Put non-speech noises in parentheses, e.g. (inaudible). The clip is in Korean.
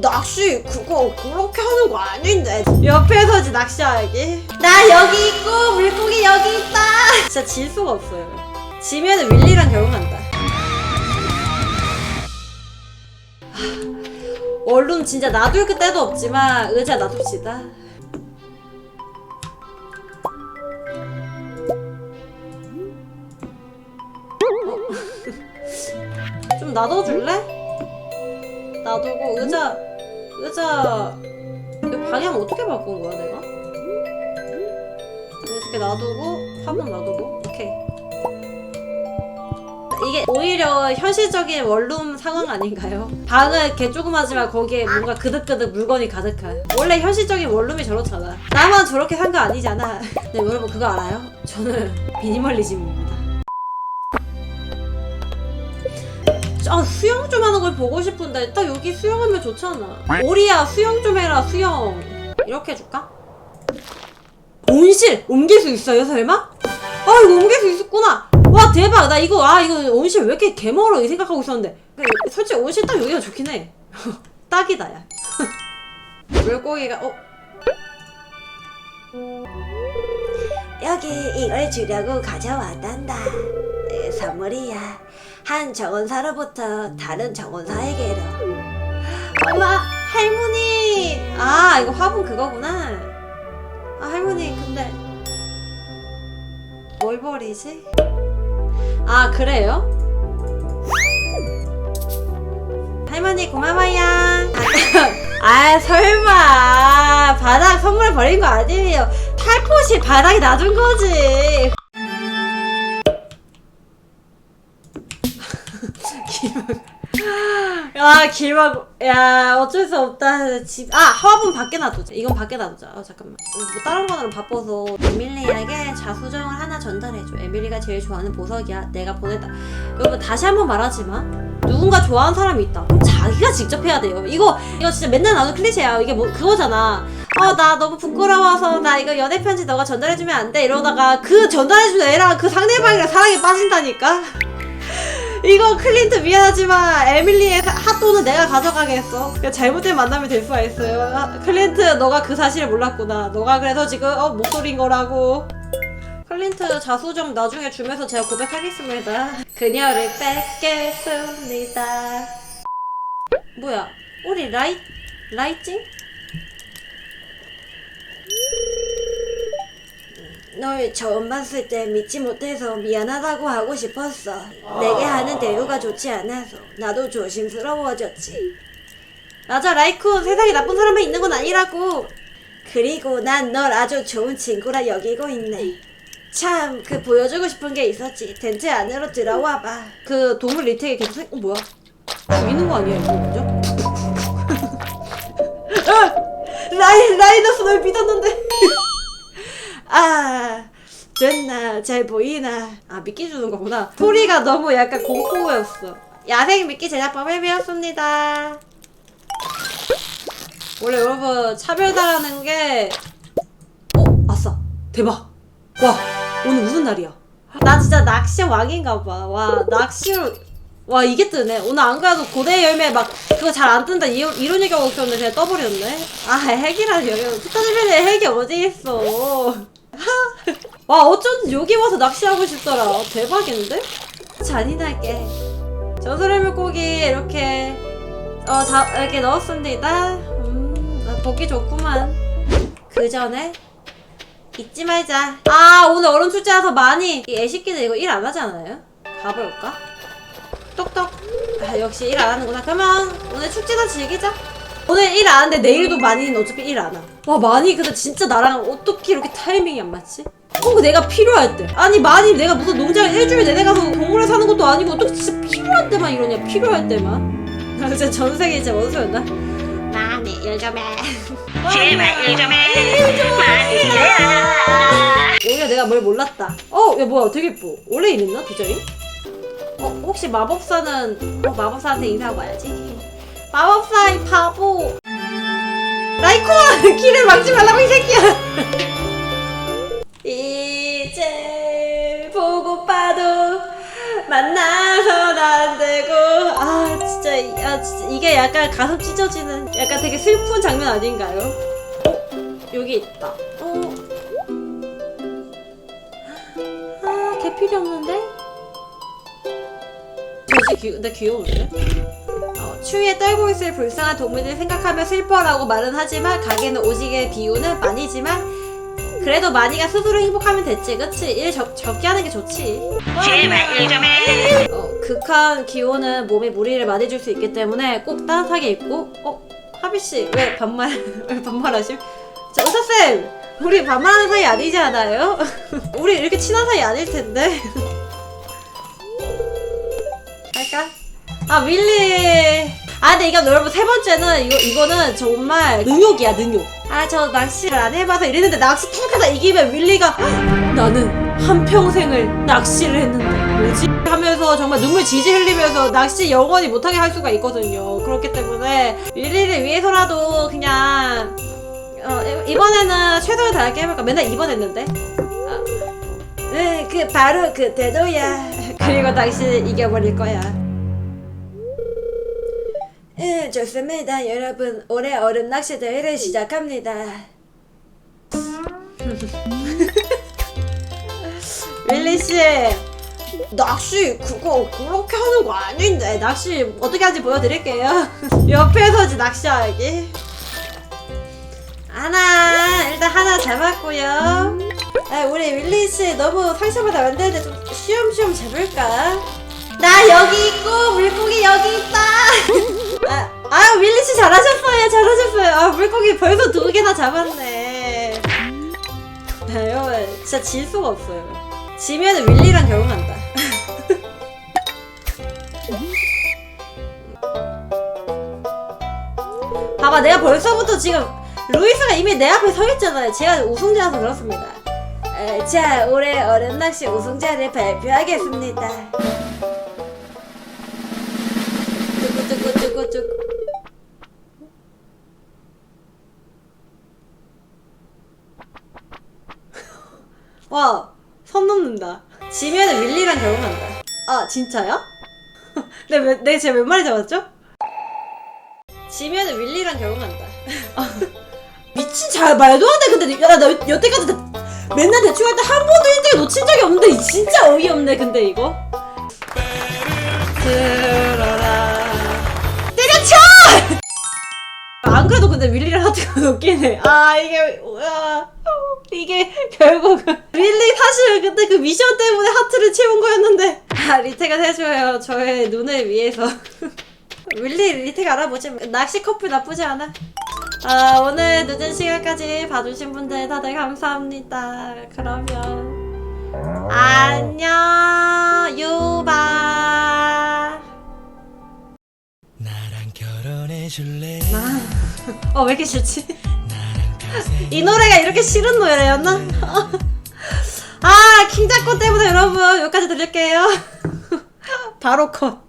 낚시 그거 그렇게 하는 거 아닌데. 옆에서지 낚시하기. 나 여기 있고 물고기 여기 있다. 진짜 질 수가 없어요. 지면은 윌리랑 결혼한다. 하, 원룸 진짜 놔둘 그때도 없지만 의자 놔둡시다. 어? (laughs) 좀 놔둬줄래? 놔두고 의자 의자 이 방향 어떻게 바꾼 거야 내가? 이렇게 놔두고 화분 놔두고? 오케이. 이게 오히려 현실적인 원룸 상황 아닌가요? 방은 개 조그마지만 거기에 뭔가 그득그득 물건이 가득한. 원래 현실적인 원룸이 저렇잖아. 나만 저렇게 산 거 아니잖아. (laughs) 네 여러분 그거 알아요? 저는 미니멀리즘입니다 아 수영 좀 하는 걸 보고 싶은데 딱 여기 수영하면 좋잖아 오리야 수영 좀 해라 수영 이렇게 해줄까? 온실 옮길 수 있어요 설마? 아 이거 옮길 수 있었구나 와 대박 나 이거 아 이거 온실 왜 이렇게 개멀어 이 생각하고 있었는데 솔직히 온실 딱 여기가 좋긴 해 (laughs) 딱이다 야 (laughs) 물고기가 어? 여기 이걸 주려고 가져왔단다. 내 선물이야. 한 정원사로부터 다른 정원사에게로. 엄마 할머니! 아 이거 화분 그거구나. 아 할머니 근데 뭘 버리지? 아 그래요? 할머니 고마워요. 아 (laughs) 설마. 바닥 선물 버린 거 아니에요. 살포시 바닥에 놔둔 거지 야 (laughs) 길막. 야 어쩔 수 없다. 집 아 화분 밖에 놔두자. 이건 밖에 놔두자. 어 잠깐만. 뭐 다른 거는 바빠서 에밀리에게 자수정을 하나 전달해줘. 에밀리가 제일 좋아하는 보석이야. 내가 보냈다. 여러분 다시 한번 말하지만 누군가 좋아하는 사람이 있다. 그럼 자기가 직접 해야 돼요. 이거 이거 진짜 맨날 나오는 클리셰야. 이게 뭐 그거잖아. 어 나 너무 부끄러워서 나 이거 연애 편지 너가 전달해주면 안 돼. 이러다가 그 전달해준 애랑 그 상대방이랑 사랑에 빠진다니까 이거 클린트 미안하지만 에밀리의 핫도는 내가 가져가겠어. 그냥 잘못된 만남이 될 수가 있어요. 아, 클린트 너가 그 사실을 몰랐구나. 너가 그래서 지금 어, 목소리인 거라고. 클린트 자수정 나중에 주면서 제가 고백하겠습니다. 그녀를 뺏겠습니다. 뭐야? 우리 라이 라이징? 널 처음 봤을 때 믿지 못해서 미안하다고 하고 싶었어. 내게 하는 대우가 좋지 않아서 나도 조심스러워졌지. 맞아 라이쿤 세상에 나쁜 사람만 있는 건 아니라고. 그리고 난 널 아주 좋은 친구라 여기고 있네. 참, 그 보여주고 싶은 게 있었지. 텐트 안으로 들어와 봐. 그 동물 리텍이 계속 생... 어 뭐야? 죽이는 거 아니야 이거 먼저? (laughs) 라이 라이너스 널 믿었는데. 아 됐나 잘 보이나. 아 미끼 주는 거구나. 소리가 너무 약간 공포였어. 야생 미끼 제작법을 배웠습니다. 원래 여러분 차별다라는 게 어? 아싸. 대박. 와 오늘 무슨 날이야? 나 진짜 낚시 왕인가 봐와 낚시로 와 이게 뜨네. 오늘 안 그래도 고대 열매 막 그거 잘 안 뜬다. 이, 이런 얘기하고 있었는데 그냥 떠버렸네. 아 핵이라니 여러분 피터주변에 핵이 어디 있어 와 어쩐지 여기 와서 낚시하고 싶더라. 대박인데? 잔인하게. 저수레 물고기 이렇게 어 자, 이렇게 넣었습니다. 음 아, 보기 좋구만. 그 전에 잊지 말자. 아 오늘 얼음 출제라서 많이. 이 애식기는 이거 일 안 하잖아요? 가볼까? 똑똑. 아, 역시 일 안 하는구나. 그러면 오늘 축제나 즐기자. 오늘 일 안 하는데 내일도 많이는 어차피 일 안 하. 와 많이. 근데 진짜 나랑 어떻게 이렇게 타이밍이 안 맞지? 꼭 내가 필요할 때 아니 많이 내가 무슨 농장을 일주일에 내내 가서 동물을 사는 것도 아니고 어떻게 진짜 필요할 때만 이러냐 필요할 때만 나 진짜 전 세계 진짜 원소였나? 많이 일좀 해. 제발 일좀 해. 많이 해라. 오히려 내가 뭘 몰랐다. 어, 야 뭐야, 되게 예뻐. 원래 이랬나 디자인? 어, 혹시 마법사는 어 마법사한테 인사하고 와야지. 마법사 이 바보. 라이코아 (laughs) 길을 막지 말라고 이 새끼야. 만나선 안 되고 아 진짜 이- 아 진짜 이게 약간 가슴 찢어지는 약간 되게 슬픈 장면 아닌가요? 어? 여기 있다. 어? 아 개필이 없는데? 저지 귀, 근데 귀여운데? 어, 추위에 떨고 있을 불쌍한 동물들 생각하며 슬퍼라고 말은 하지만 가게는 오지게 비우는 많이지만 그래도 많이가 스스로 행복하면 됐지 그치? 일 적, 적게 하는 게 좋지 제발 일 좀 해. 어, 극한 기온은 몸에 무리를 많이 줄 수 있기 때문에 꼭 따뜻하게 입고 어? 하비씨 왜 반말 (laughs) 왜 반말하심? 자 의사쌤 우리 반말하는 사이 아니지 않아요? (laughs) 우리 이렇게 친한 사이 아닐 텐데 (laughs) 할까? 아 윌리 아 근데 이거 여러분 세 번째는 이거 이거는 정말 능욕이야 능욕. 아 저 낚시를 안 해봐서 이랬는데 낚시 탁하다 이기면 윌리가 "헉, 나는 한 평생을 낚시를 했는데 뭐지? 하면서 정말 눈물 지지 흘리면서 낚시 영원히 못하게 할 수가 있거든요. 그렇기 때문에 윌리를 위해서라도 그냥 어, 이번에는 최선을 다할게 해볼까? 맨날 2번 했는데? 응, 그 바로 그 대도야. (laughs) 그리고 당신을 이겨버릴 거야 응, 좋습니다. 여러분, 올해 얼음 낚시 대회를 시작합니다. (laughs) 윌리 씨 낚시 그거 그렇게 하는 거 아닌데 낚시 어떻게 하는지 보여드릴게요. (laughs) 옆에서 이제 낚시하기. 하나 일단 하나 잡았고요. 아, 우리 윌리 씨 너무 상처받아 안 되는데 좀 쉬엄쉬엄 잡을까? 나 여기 있고 물고기 여기 있다 (laughs) 아, 아 윌리 씨 잘하셨어요 잘하셨어요 아 물고기 벌써 두 개나 잡았네 아, 여러분 진짜 질 수가 없어요 지면은 윌리랑 결혼한다. (laughs) 봐봐, 내가 벌써부터 지금 루이스가 이미 내 앞에 서 있잖아요. 제가 우승자라서 그렇습니다. 에, 자, 올해 얼음 낚시 우승자를 발표하겠습니다. 뚜구뚜구뚜구뚜구. (laughs) 와, 선 넘는다. 지면은 윌리랑 결혼한다. 아, 진짜요? (laughs) 내, 몇- 내가 제가 몇 마리 잡았죠? 지면은 윌리랑 결혼한다. 아, 미친 잘 말도 안 돼. 근데 야, 나 여- 여태까지 다- 맨날 대충 할 때 한 번도 1등 놓친 적이 없는데 이 진짜 어이없네. 근데 이거. 들 안 그래도 근데 윌리랑 하트가 (laughs) 해. 아 이게 아, 이게 결국은 (laughs) 윌리 사실 그때 그 미션 때문에 하트를 채운 거였는데. 아 리테가 해줘요. 저의 눈을 위해서. (laughs) 윌리 리테가 알아보지. 낚시 커플 나쁘지 않아. 아 오늘 늦은 시간까지 봐주신 분들 다들 감사합니다. 그러면 안녕. 유바 해 줄래? (laughs) 어 왜 이렇게 싫지? (laughs) 이 노래가 이렇게 싫은 노래였나? (laughs) 아 킹자코 때문에 여러분 여기까지 들릴게요 바로 컷